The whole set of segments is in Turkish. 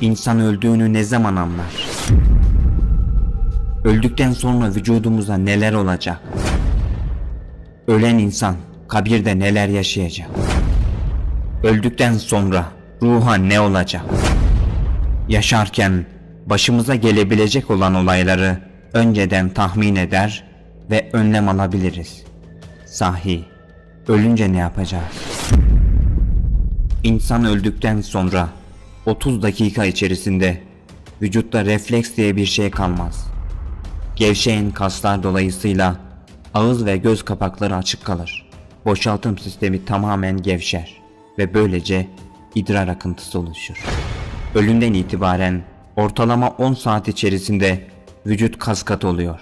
İnsan öldüğünü ne zaman anlar? Öldükten sonra vücudumuza neler olacak? Ölen insan kabirde neler yaşayacak? Öldükten sonra ruha ne olacak? Yaşarken başımıza gelebilecek olan olayları önceden tahmin eder ve önlem alabiliriz. Sahi, ölünce ne yapacağız? İnsan öldükten sonra 30 dakika içerisinde vücutta refleks diye bir şey kalmaz. Gevşeyen kaslar dolayısıyla ağız ve göz kapakları açık kalır. Boşaltım sistemi tamamen gevşer ve böylece idrar akıntısı oluşur. Ölümden itibaren ortalama 10 saat içerisinde vücut kaskat oluyor.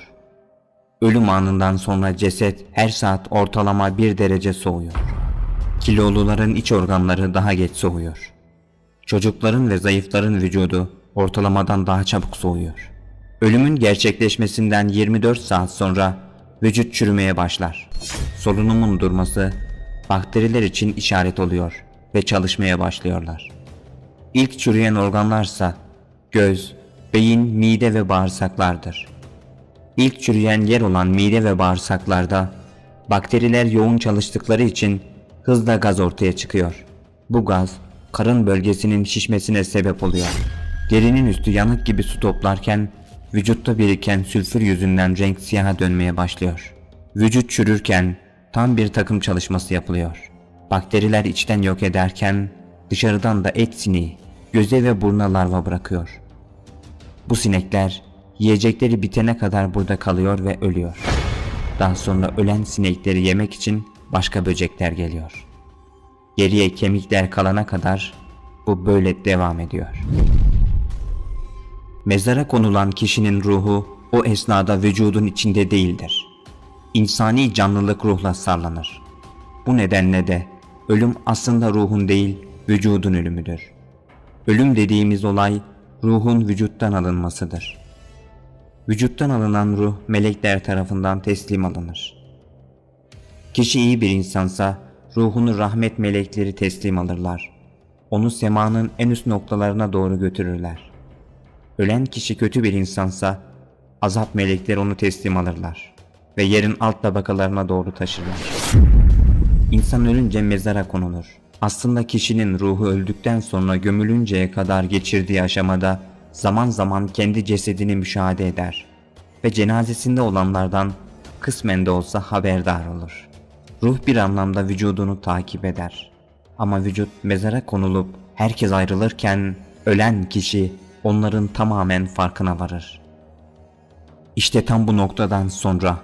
Ölüm anından sonra ceset her saat ortalama 1 derece soğuyor. Kiloluların iç organları daha geç soğuyor. Çocukların ve zayıfların vücudu ortalamadan daha çabuk soğuyor. Ölümün gerçekleşmesinden 24 saat sonra vücut çürümeye başlar. Solunumun durması bakteriler için işaret oluyor ve çalışmaya başlıyorlar. İlk çürüyen organlarsa göz, beyin, mide ve bağırsaklardır. İlk çürüyen yer olan mide ve bağırsaklarda bakteriler yoğun çalıştıkları için hızla gaz ortaya çıkıyor. Bu gaz karın bölgesinin şişmesine sebep oluyor. Derinin üstü yanık gibi su toplarken vücutta biriken sülfür yüzünden renk siyaha dönmeye başlıyor. Vücut çürürken tam bir takım çalışması yapılıyor. Bakteriler içten yok ederken dışarıdan da et sineği göze ve buruna larva bırakıyor. Bu sinekler yiyecekleri bitene kadar burada kalıyor ve ölüyor. Daha sonra ölen sinekleri yemek için başka böcekler geliyor. Geriye kemikler kalana kadar bu böyle devam ediyor. Mezara konulan kişinin ruhu o esnada vücudun içinde değildir. İnsani canlılık ruhla sarlanır. Bu nedenle de ölüm aslında ruhun değil vücudun ölümüdür. Ölüm dediğimiz olay ruhun vücuttan alınmasıdır. Vücuttan alınan ruh melekler tarafından teslim alınır. Kişi iyi bir insansa ruhunu rahmet melekleri teslim alırlar. Onu semanın en üst noktalarına doğru götürürler. Ölen kişi kötü bir insansa azap melekleri onu teslim alırlar ve yerin alt tabakalarına doğru taşırlar. İnsan ölünce mezara konulur. Aslında kişinin ruhu öldükten sonra gömülünceye kadar geçirdiği aşamada zaman zaman kendi cesedini müşahede eder ve cenazesinde olanlardan kısmen de olsa haberdar olur. Ruh bir anlamda vücudunu takip eder. Ama vücut mezara konulup herkes ayrılırken ölen kişi onların tamamen farkına varır. İşte tam bu noktadan sonra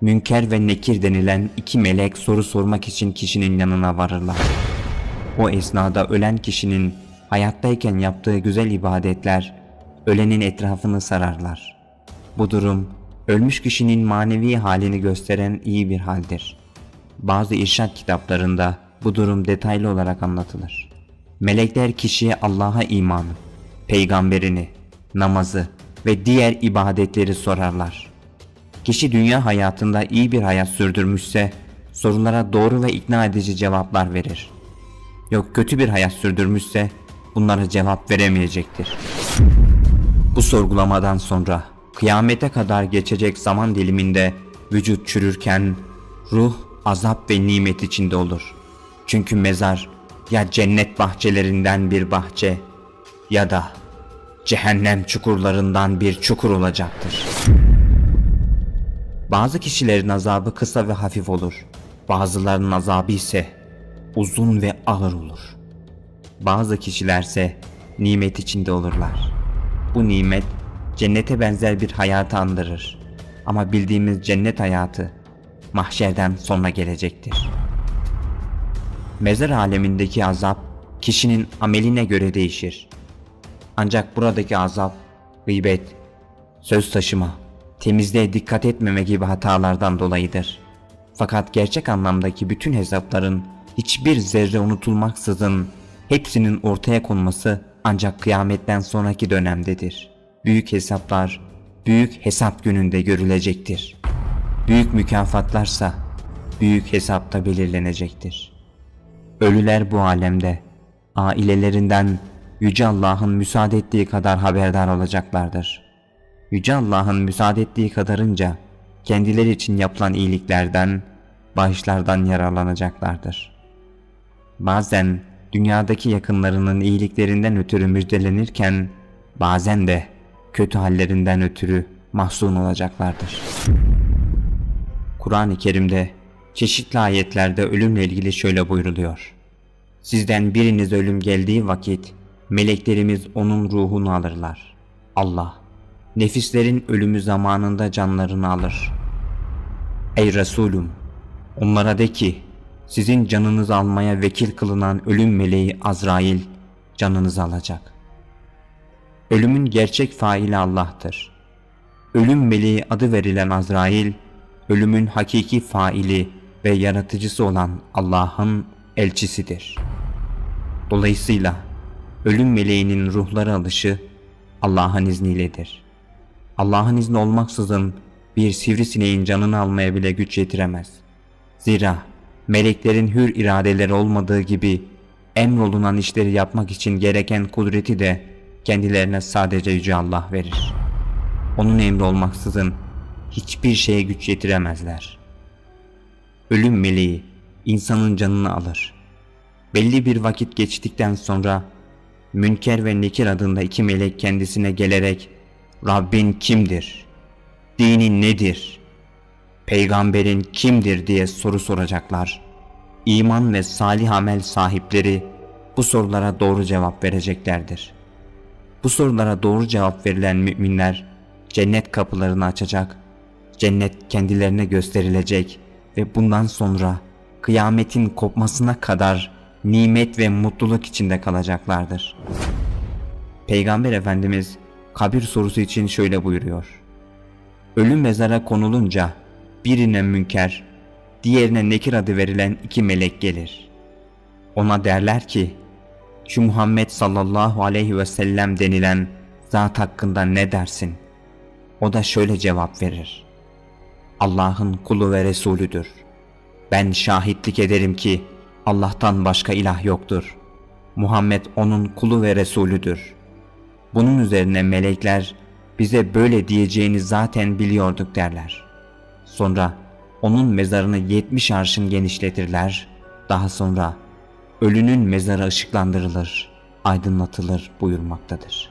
Münker ve Nekir denilen iki melek soru sormak için kişinin yanına varırlar. O esnada ölen kişinin hayattayken yaptığı güzel ibadetler ölenin etrafını sararlar. Bu durum ölmüş kişinin manevi halini gösteren iyi bir haldir. Bazı irşat kitaplarında bu durum detaylı olarak anlatılır. Melekler kişiye Allah'a imanı, peygamberini, namazı ve diğer ibadetleri sorarlar. Kişi dünya hayatında iyi bir hayat sürdürmüşse sorulara doğru ve ikna edici cevaplar verir. Yok kötü bir hayat sürdürmüşse bunlara cevap veremeyecektir. Bu sorgulamadan sonra kıyamete kadar geçecek zaman diliminde vücut çürürken ruh azap ve nimet içinde olur. Çünkü mezar ya cennet bahçelerinden bir bahçe ya da cehennem çukurlarından bir çukur olacaktır. Bazı kişilerin azabı kısa ve hafif olur. Bazılarının azabı ise uzun ve ağır olur. Bazı kişilerse nimet içinde olurlar. Bu nimet cennete benzer bir hayatı andırır. Ama bildiğimiz cennet hayatı mahşerden sonra gelecektir. Mezar alemindeki azap kişinin ameline göre değişir. Ancak buradaki azap gıybet, söz taşıma, temizliğe dikkat etmeme gibi hatalardan dolayıdır. Fakat gerçek anlamdaki bütün hesapların hiçbir zerre unutulmaksızın hepsinin ortaya konması ancak kıyametten sonraki dönemdedir. Büyük hesaplar büyük hesap gününde görülecektir. Büyük mükafatlarsa büyük hesapta belirlenecektir. Ölüler bu alemde ailelerinden Yüce Allah'ın müsaade ettiği kadar haberdar olacaklardır. Yüce Allah'ın müsaade ettiği kadarınca kendileri için yapılan iyiliklerden, bağışlardan yararlanacaklardır. Bazen dünyadaki yakınlarının iyiliklerinden ötürü müjdelenirken bazen de kötü hallerinden ötürü mahzun olacaklardır. Kur'an-ı Kerim'de çeşitli ayetlerde ölümle ilgili şöyle buyruluyor. Sizden biriniz ölüm geldiği vakit meleklerimiz onun ruhunu alırlar. Allah, nefislerin ölümü zamanında canlarını alır. Ey Resulüm, onlara de ki, sizin canınızı almaya vekil kılınan ölüm meleği Azrail canınızı alacak. Ölümün gerçek faili Allah'tır. Ölüm meleği adı verilen Azrail, ölümün hakiki faili ve yaratıcısı olan Allah'ın elçisidir. Dolayısıyla ölüm meleğinin ruhları alışı Allah'ın izniyledir. Allah'ın izni olmaksızın bir sivrisineğin canını almaya bile güç yetiremez. Zira meleklerin hür iradeleri olmadığı gibi emrolunan işleri yapmak için gereken kudreti de kendilerine sadece Yüce Allah verir. Onun emri olmaksızın hiçbir şeye güç yetiremezler. Ölüm meleği insanın canını alır. Belli bir vakit geçtikten sonra Münker ve Nekir adında iki melek kendisine gelerek Rabbin kimdir? Dinin nedir? Peygamberin kimdir diye soru soracaklar. İman ve salih amel sahipleri bu sorulara doğru cevap vereceklerdir. Bu sorulara doğru cevap verilen müminler cennet kapılarını açacak, cennet kendilerine gösterilecek ve bundan sonra kıyametin kopmasına kadar nimet ve mutluluk içinde kalacaklardır. Peygamber Efendimiz kabir sorusu için şöyle buyuruyor. Ölüm mezara konulunca birine münker, diğerine nekir adı verilen iki melek gelir. Ona derler ki, şu Muhammed sallallahu aleyhi ve sellem denilen zat hakkında ne dersin? O da şöyle cevap verir. Allah'ın kulu ve Resulüdür. Ben şahitlik ederim ki Allah'tan başka ilah yoktur. Muhammed onun kulu ve Resulüdür. Bunun üzerine melekler bize böyle diyeceğini zaten biliyorduk derler. Sonra onun mezarını yetmiş arşın genişletirler. Daha sonra ölünün mezarı ışıklandırılır, aydınlatılır buyurmaktadır.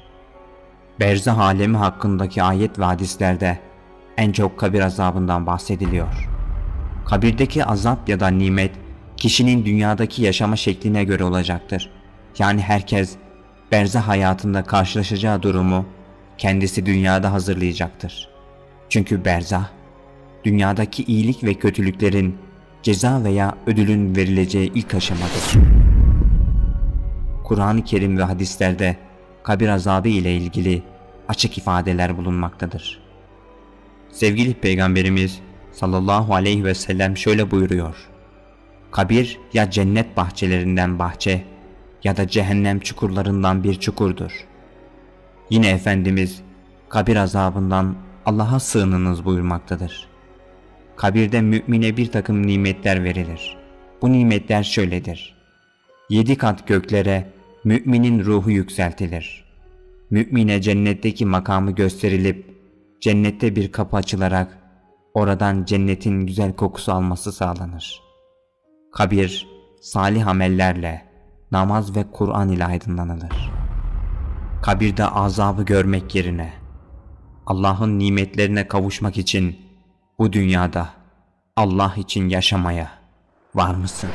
Berzah alemi hakkındaki ayet ve hadislerde en çok kabir azabından bahsediliyor. Kabirdeki azap ya da nimet kişinin dünyadaki yaşama şekline göre olacaktır. Yani herkes berzah hayatında karşılaşacağı durumu kendisi dünyada hazırlayacaktır. Çünkü berzah, dünyadaki iyilik ve kötülüklerin ceza veya ödülün verileceği ilk aşamadır. Kur'an-ı Kerim ve hadislerde kabir azabı ile ilgili açık ifadeler bulunmaktadır. Sevgili Peygamberimiz sallallahu aleyhi ve sellem şöyle buyuruyor. Kabir ya cennet bahçelerinden bahçe ya da cehennem çukurlarından bir çukurdur. Yine Efendimiz kabir azabından Allah'a sığınınız buyurmaktadır. Kabirde mümine bir takım nimetler verilir. Bu nimetler şöyledir. Yedi kat göklere müminin ruhu yükseltilir. Mümine cennetteki makamı gösterilip cennette bir kapı açılarak oradan cennetin güzel kokusu alması sağlanır. Kabir salih amellerle namaz ve Kur'an ile aydınlanılır. Kabirde azabı görmek yerine Allah'ın nimetlerine kavuşmak için bu dünyada Allah için yaşamaya var mısın?